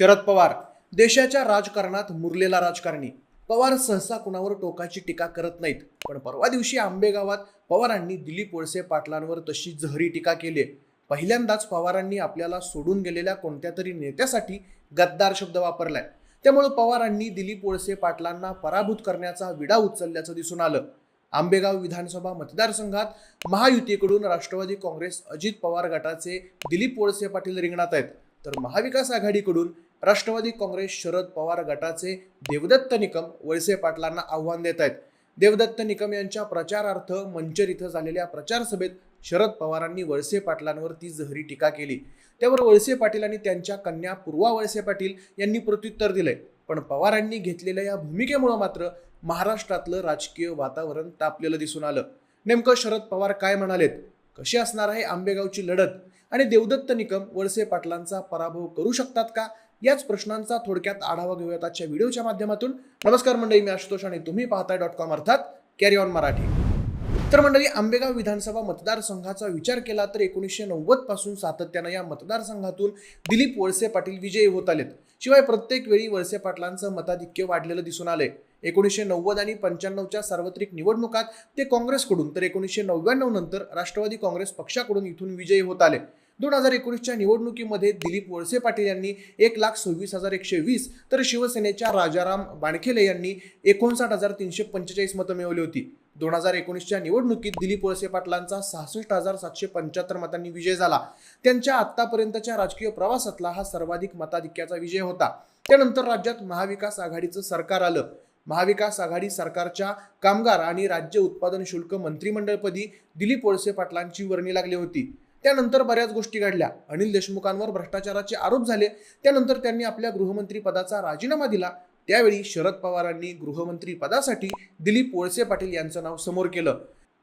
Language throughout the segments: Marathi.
शरद पवार देशाच्या राजकारणात मुरलेला राजकारणी. पवार सहसा कुणावर टोकाची टीका करत नाहीत. पण परवा दिवशी आंबेगावात पवारांनी दिलीप वळसे पाटलांवर तशी जहरी टीका केली. आहे. पहिल्यांदाच पवारांनी आपल्याला सोडून गेलेल्या कोणत्या तरी नेत्यासाठी गद्दार शब्द वापरलाय. त्यामुळे पवारांनी दिलीप वळसे पाटलांना पराभूत करण्याचा विडा उचलल्याचं दिसून आलं. आंबेगाव विधानसभा मतदारसंघात महायुतीकडून राष्ट्रवादी काँग्रेस अजित पवार गटाचे दिलीप वळसे पाटील रिंगणात आहेत. तर महाविकास आघाडीकडून राष्ट्रवादी काँग्रेस शरद पवार गटाचे देवदत्त निकम वळसे पाटलांना आव्हान देत आहेत. देवदत्त निकम यांच्या प्रचारार्थ मंचर इथं झालेल्या प्रचार सभेत शरद पवारांनी वळसे पाटलांवर ती जहरी टीका केली. त्यावर वळसे पाटील आणि त्यांच्या कन्या पूर्वा वळसे पाटील यांनी प्रत्युत्तर दिलंय. पण पवारांनी घेतलेल्या या भूमिकेमुळे मात्र महाराष्ट्रातलं राजकीय वातावरण तापलेलं दिसून आलं. नेमकं शरद पवार काय म्हणालेत? कशी असणार आहे आंबेगावची लढत? आणि देवदत्त निकम वळसे पाटलांचा पराभव करू शकतात का? याच प्रश्नांचा थोडक्यात आढावा घेऊयात आजच्या व्हिडिओच्या माध्यमातून. नमस्कार मंडळी मी आशुतोष आणि तुम्ही पाहताय डॉट कॉम अर्थात कॅरी ऑन मराठी. तर मंडळी आंबेगाव विधानसभा मतदारसंघाचा विचार केला तर एकोणीसशे नव्वदपासून सातत्यानं या मतदारसंघातून दिलीप वळसे पाटील विजयी होत आलेत. शिवाय प्रत्येक वेळी वळसे पाटलांचं मताधिक्य वाढलेलं दिसून आलंय. एकोणीसशे नव्वद आणि पंच्याण्णवच्या सार्वत्रिक निवडणुकात ते काँग्रेसकडून तर एकोणीसशे नव्याण्णव नंतर राष्ट्रवादी काँग्रेस पक्षाकडून इथून विजयी होत आले. दोन हजार एकोणीसच्या निवडणुकीमध्ये दिलीप वळसे पाटील यांनी एक लाख सव्वीस हजार एकशे वीस तर शिवसेनेच्या राजाराम बाणखेले यांनी एकोणसाठ हजार तीनशे पंचेचाळीस मतं मिळवली होती. दोन हजार एकोणीसच्या निवडणुकीत दिलीप वळसे पाटलांचा सहासष्ट हजार सातशे पंच्याहत्तर मतांनी विजय झाला. त्यांच्या आत्तापर्यंतच्या राजकीय प्रवासातला हा सर्वाधिक मताधिक्याचा विजय होता. त्यानंतर राज्यात महाविकास आघाडीचं सरकार आलं. महाविकास आघाडी सरकारच्या कामगार आणि राज्य उत्पादन शुल्क मंत्रिमंडळपदी दिलीप वळसे पाटलांची वर्णी लागली होती. त्यानंतर बऱ्याच गोष्टी घडल्या. अनिल देशमुखांवर भ्रष्टाचाराचे आरोप झाले. त्यानंतर त्यांनी आपल्या गृहमंत्री पदाचा राजीनामा दिला. त्यावेळी शरद पवारांनी गृहमंत्री पदासाठी दिलीप वळसे पाटील यांचं नाव समोर केलं.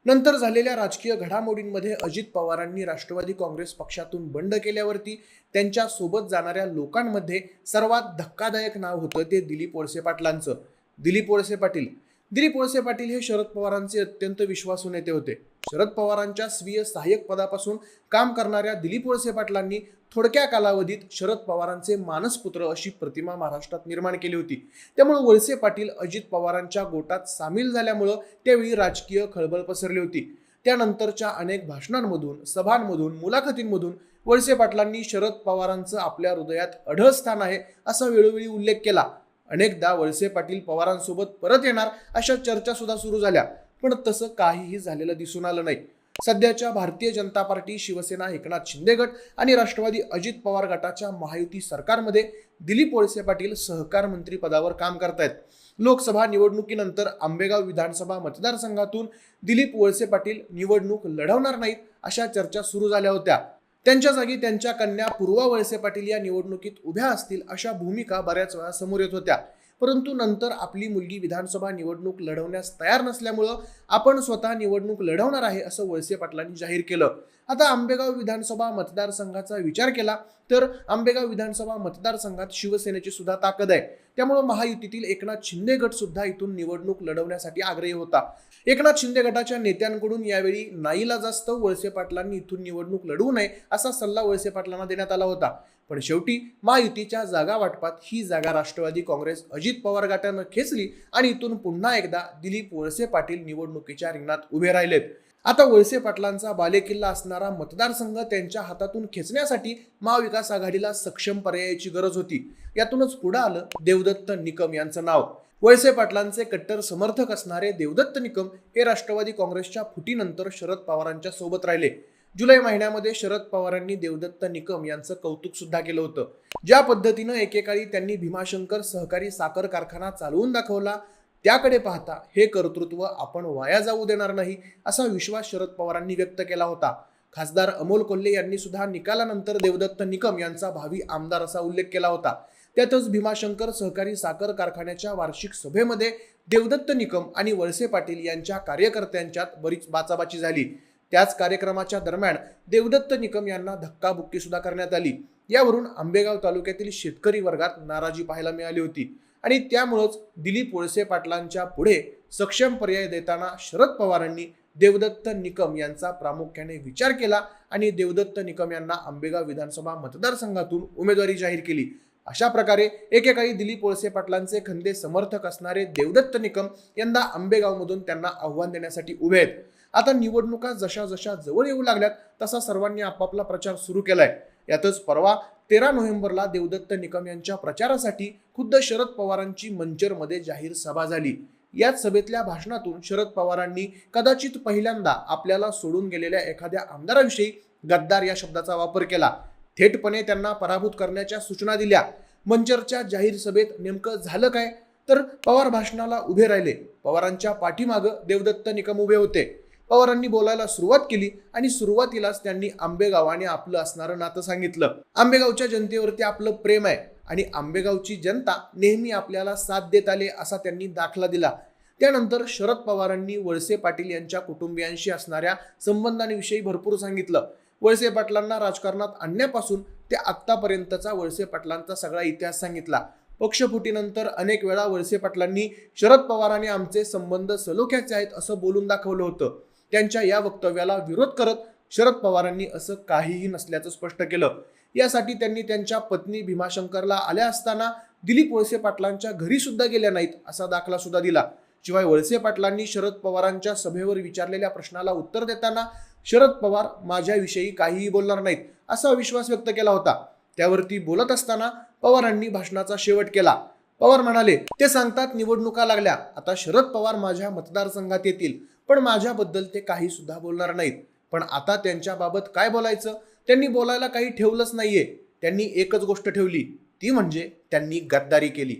नंतर झालेल्या राजकीय घडामोडींमध्ये अजित पवारांनी राष्ट्रवादी काँग्रेस पक्षातून बंड केल्यावरती त्यांच्यासोबत जाणाऱ्या लोकांमध्ये सर्वात धक्कादायक नाव होतं ते दिलीप वळसे पाटलांचं. दिलीप वळसे पाटील. दिलीप वळसे पाटील हे शरद पवारांचे अत्यंत विश्वासू नेते होते. शरद पवारांच्या स्वीय सहाय्यक पदापासून काम करणाऱ्या दिलीप वळसे पाटलांनी थोडक्या कालावधीत शरद पवारांचे मानसपुत्र अशी प्रतिमा महाराष्ट्रात निर्माण केली होती. त्यामुळे वळसे पाटील अजित पवारांच्या गोटात सामील झाल्यामुळं त्यावेळी राजकीय खळबळ पसरली होती. त्यानंतरच्या अनेक भाषणांमधून सभांमधून मुलाखतींमधून वळसे पाटलांनी शरद पवारांचं आपल्या हृदयात अढळ स्थान आहे असा वेळोवेळी उल्लेख केला. अनेकदा वळसे पाटील पवारांसोबत परत येणार अशा चर्चा सुद्धा सुरू झाल्या. पण तसं काहीही झालेलं दिसून आलं नाही. सध्याच्या भारतीय जनता पार्टी शिवसेना एकनाथ शिंदे गट आणि राष्ट्रवादी अजित पवार गटाच्या महायुती सरकारमध्ये दिलीप वळसे पाटील सहकार मंत्री पदावर काम करतायत. लोकसभा निवडणुकीनंतर आंबेगाव विधानसभा मतदारसंघातून दिलीप वळसे पाटील निवडणूक लढवणार नाहीत अशा चर्चा सुरू झाल्या होत्या. त्यांच्या जागी त्यांच्या कन्या पूर्वा वळसे पाटील या निवडणुकीत उभ्या असतील अशा भूमिका बऱ्याच वेळा समोर येत होत्या. परंतु नंतर आपली मुलगी विधानसभा निवडणूक लढवण्यास तयार नसल्यामुळं आपण स्वतः निवडणूक लढवणार आहे असं वळसे पाटलांनी जाहीर केलं. आता आंबेगाव विधानसभा मतदारसंघाचा विचार केला तर आंबेगाव विधानसभा मतदारसंघात शिवसेनेची सुद्धा ताकद आहे. त्यामुळे महायुतीतील एकनाथ शिंदे गट सुद्धा इथून निवडणूक लढवण्यासाठी आग्रही होता. एकनाथ शिंदे गटाच्या नेत्यांकडून यावेळी नाईला जास्त वळसे पाटलांनी इथून निवडणूक लढवू नये असा सल्ला वळसे पाटलांना देण्यात आला होता. पण शेवटी महायुतीच्या जागा वाटपात ही जागा राष्ट्रवादी काँग्रेस अजित पवार गटानं खेचली आणि इथून पुन्हा एकदा दिलीप वळसे पाटील निवडणुकीच्या रिंगणात उभे राहिलेत. आता वळसे पाटलांचा बालेकिल्ला असणारा मतदारसंघ त्यांच्या हातातून खेचण्यासाठी महाविकास आघाडीला सक्षम पर्यायाची गरज होती. यातूनच पुढे आलं देवदत्त निकम यांचं नाव. वळसे पाटलांचे कट्टर समर्थक असणारे देवदत्त निकम हे राष्ट्रवादी काँग्रेसच्या फुटीनंतर शरद पवारांच्या सोबत राहिले. जुलै महिन्यामध्ये शरद पवारांनी देवदत्त निकम यांचं कौतुक सुद्धा केलं होतं. ज्या पद्धतीनं एकेकाळी त्यांनी भीमाशंकर सहकारी साखर कारखाना चालवून दाखवला त्याकडे पाहता हे कर्तृत्व आपण वाया जाऊ देणार नाही असा विश्वास शरद पवारांनी व्यक्त केला होता. खासदार अमोल कोल्हे यांनी सुद्धा निकालानंतर देवदत्त निकम यांचा भावी आमदार असा उल्लेख केला होता. त्यातच भीमाशंकर सहकारी साखर कारखान्याच्या वार्षिक सभेमध्ये देवदत्त निकम आणि वळसे पाटील यांच्या कार्यकर्त्यांच्यात बरीच बाचाबाची झाली. त्याच कार्यक्रमाच्या दरम्यान देवदत्त निकम यांना धक्काबुक्की सुद्धा करण्यात आली. यावरून आंबेगाव तालुक्यातील शेतकरी वर्गात नाराजी पाहायला मिळाली होती. आणि त्यामुळंच दिलीप वळसे पाटलांच्या पुढे सक्षम पर्याय देताना शरद पवारांनी देवदत्त निकम यांचा प्रामुख्याने विचार केला आणि देवदत्त निकम यांना आंबेगाव विधानसभा मतदारसंघातून उमेदवारी जाहीर केली. अशा प्रकारे एकेकाळी दिलीप वळसे पाटलांचे खंदे समर्थक असणारे देवदत्त निकम यंदा आंबेगावमधून त्यांना आव्हान देण्यासाठी उभे आहेत. आता निवडणुका जशा जशा जवळ येऊ लागल्यात तसा सर्वांनी आपापला प्रचार सुरू केलाय. यातच परवा तेरा नोव्हेंबरला देवदत्त निकम यांच्या प्रचारासाठी खुद्द शरद पवारांची मंचरमध्ये जाहीर सभा झाली. याच सभेतल्या भाषणातून शरद पवारांनी कदाचित पहिल्यांदा आपल्याला सोडून गेलेल्या एखाद्या आमदाराविषयी गद्दार या शब्दाचा वापर केला. थेटपणे त्यांना पराभूत करण्याच्या सूचना दिल्या. मंचरच्या जाहीर सभेत नेमकं झालं काय? तर पवार भाषणाला उभे राहिले. पवारांच्या पाठीमागं देवदत्त निकम उभे होते. पवारांनी बोलायला सुरुवात केली आणि सुरुवातीलाच त्यांनी आंबेगावाने आपलं असणारं नातं सांगितलं. आंबेगावच्या जनतेवरती आपलं प्रेम आहे आणि आंबेगावची जनता नेहमी आपल्याला साथ देत आले असा त्यांनी दाखला दिला. त्यानंतर शरद पवारांनी वळसे पाटील यांच्या कुटुंबियांशी असणाऱ्या संबंधांविषयी भरपूर सांगितलं. वळसे पाटलांना राजकारणात आणण्यापासून ते आत्तापर्यंतचा वळसे पाटलांचा सगळा इतिहास सांगितला. पक्षफुटीनंतर अनेक वेळा वळसे पाटलांनी शरद पवारांनी आमचे संबंध सलोख्याचे आहेत असं बोलून दाखवलं होतं. त्यांच्या या वक्तव्याला विरोध करत शरद पवारांनी असं काहीही नसल्याचं स्पष्ट केलं. यासाठी त्यांनी त्यांच्या पत्नी भीमाशंकरला आल्या असताना दिलीप वळसे पाटलांच्या घरी सुद्धा गेल्या नाहीत असा दाखला सुद्धा दिला. शिवाय वळसे पाटलांनी शरद पवारांच्या सभेवर विचारलेल्या प्रश्नाला उत्तर देताना शरद पवार माझ्याविषयी काहीही बोलणार नाहीत असा विश्वास व्यक्त केला होता. त्यावरती बोलत असताना पवारांनी भाषणाचा शेवट केला. पवार म्हणाले ते सांगतात निवडणुका लागल्या. आता शरद पवार माझ्या मतदारसंघात येतील. पण माझ्याबद्दल ते काही सुद्धा बोलणार नाहीत. पण आता त्यांच्याबाबत काय बोलायचं? त्यांनी बोलायला काही ठेवलंच नाहीये. त्यांनी एकच गोष्ट ठेवली. ती म्हणजे त्यांनी गद्दारी केली.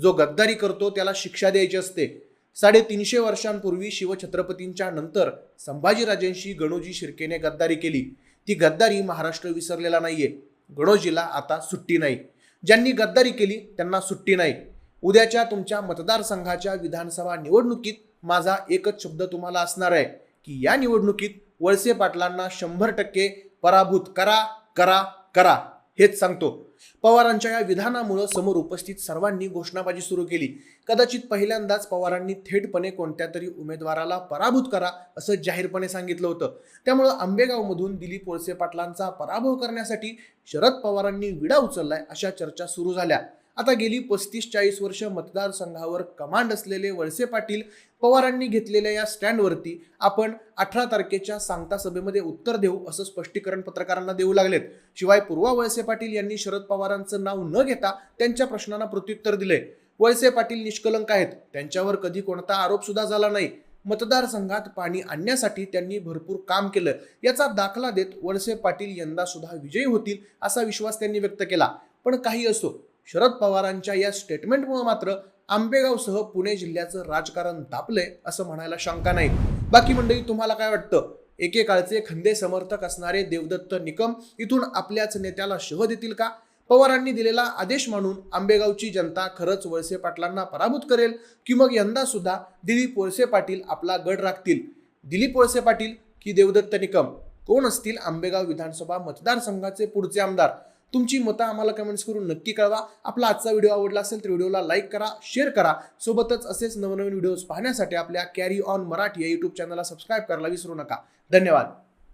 जो गद्दारी करतो त्याला शिक्षा द्यायची असते. साडेतीनशे वर्षांपूर्वी शिवछत्रपतींच्या नंतर संभाजीराजेंशी गणोजी शिर्केने गद्दारी केली. ती गद्दारी महाराष्ट्र विसरलेला नाहीये. गणोजीला आता सुट्टी नाही. ज्यांनी गद्दारी केली त्यांना सुट्टी नाही. उद्याच्या तुमच्या मतदारसंघाच्या विधानसभा निवडणुकीत माझा एकच शब्द तुम्हाला असणार आहे की या निवडणुकीत वळसे पाटलांना शंभर टक्के पराभूत करा करा करा हेच सांगतो. पवारांच्या या विधानामुळं समोर उपस्थित सर्वांनी घोषणाबाजी सुरू केली. कदाचित पहिल्यांदाच पवारांनी थेटपणे कोणत्या तरी उमेदवाराला पराभूत करा असं जाहीरपणे सांगितलं होतं. त्यामुळं आंबेगावमधून दिलीप वळसे पाटलांचा पराभव करण्यासाठी शरद पवारांनी विडा उचललाय अशा चर्चा सुरू झाल्या. आता गेली पस्तीस चाळीस वर्ष मतदारसंघावर कमांड असलेले वळसे पाटील पवारांनी घेतलेल्या या स्टँडवरती आपण अठरा तारखेच्या सांगता सभेमध्ये उत्तर देऊ असं स्पष्टीकरण पत्रकारांना देऊ लागलेत. शिवाय पूर्वा वळसे पाटील यांनी शरद पवारांचं नाव न घेता त्यांच्या प्रश्नांना प्रत्युत्तर दिले. वळसे पाटील निष्कलंक आहेत. त्यांच्यावर कधी कोणता आरोप सुद्धा झाला नाही. मतदारसंघात पाणी आणण्यासाठी त्यांनी भरपूर काम केलं. याचा दाखला देत वळसे पाटील यंदा सुद्धा विजयी होतील असा विश्वास त्यांनी व्यक्त केला. पण काही असो शरद पवारांच्या या स्टेटमेंटमुळे मात्र आंबेगावसह पुणे जिल्ह्याचं राजकारण तापलंय असं म्हणायला शंका नाही. बाकी मंडळी तुम्हाला काय वाटतं? एकेकाळचे खंदे समर्थक असणारे देवदत्त निकम इथून आपल्याच नेत्याला शह देतील का? पवारांनी दिलेला आदेश मानून आंबेगावची जनता खरंच वळसे पाटलांना पराभूत करेल की मग यंदा सुद्धा दिलीप वळसे पाटील आपला गड राखतील? दिलीप वळसे पाटील की देवदत्त निकम? कोण असतील आंबेगाव विधानसभा मतदारसंघाचे पुढचे आमदार? तुमची मतं आम्हाला कमेंट्स करून नक्की कळवा. आपला आजचा व्हिडिओ आवडला असेल तर व्हिडिओला लाईक करा शेअर करा. सोबतच असेच नवनवीन व्हिडिओज पाहण्यासाठी आपल्या कॅरी ऑन मराठी या यूट्यूब चॅनलला सबस्क्राईब करायला विसरू नका. धन्यवाद.